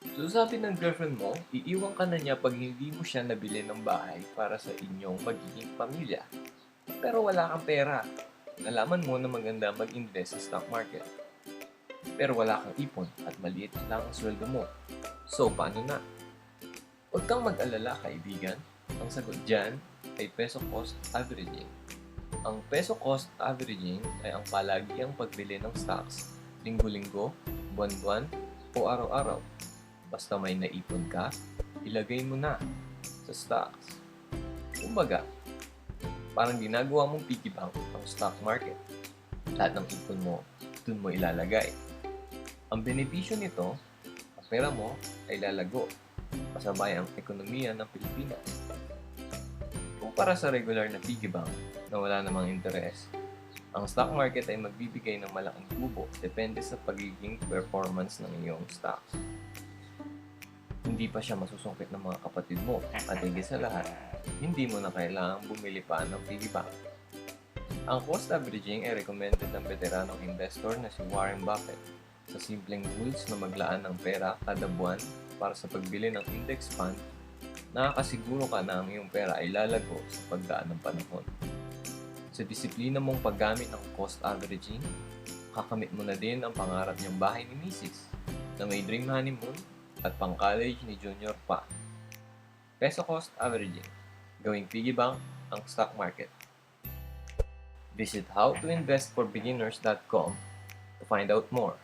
So sabi ng girlfriend mo, iiwan ka na niya pag hindi mo siya nabili ng bahay para sa inyong magiging pamilya. Pero wala kang pera. Nalaman mo na maganda mag-invest sa stock market. Pero wala kang ipon at maliit lang ang sweldo mo. So paano na? Huwag kang mag-alala kaibigan. Ang sagot dyan ay peso cost averaging. Ang peso cost averaging ay ang palagiang pagbili ng stocks linggo-linggo, buwan-buwan, o araw-araw. Basta may naipon ka, ilagay mo na sa stocks. Kumbaga, parang ginagawa mong piggy bank ang stock market. Lahat ng ipon mo, dun mo ilalagay. Ang benepisyo nito, ang pera mo ay lalago, kasabay ang ekonomiya ng Pilipinas. Kumpara sa regular na piggy bank na wala namang interes, ang stock market ay magbibigay ng malaking tubo depende sa pagiging performance ng iyong stocks. Hindi pa siya masusungkit ng mga kapatid mo at higit sa lahat, hindi mo na kailangang bumili pa ng piggy bank. Ang cost averaging ay recommended ng veteranong investor na si Warren Buffett sa simpleng rules na maglaan ng pera kada buwan para sa pagbili ng index fund, nakakasiguro ka na ang iyong pera ay lalago sa pagdaan ng panahon. Sa disiplina mong paggamit ng cost averaging, kakamit mo na din ang pangarap niyang bahay ni Mrs. na may dream honeymoon at pang-college ni Junior pa. Peso cost averaging, gawing piggy bank ang stock market. Visit howtoinvestforbeginners.com to find out more.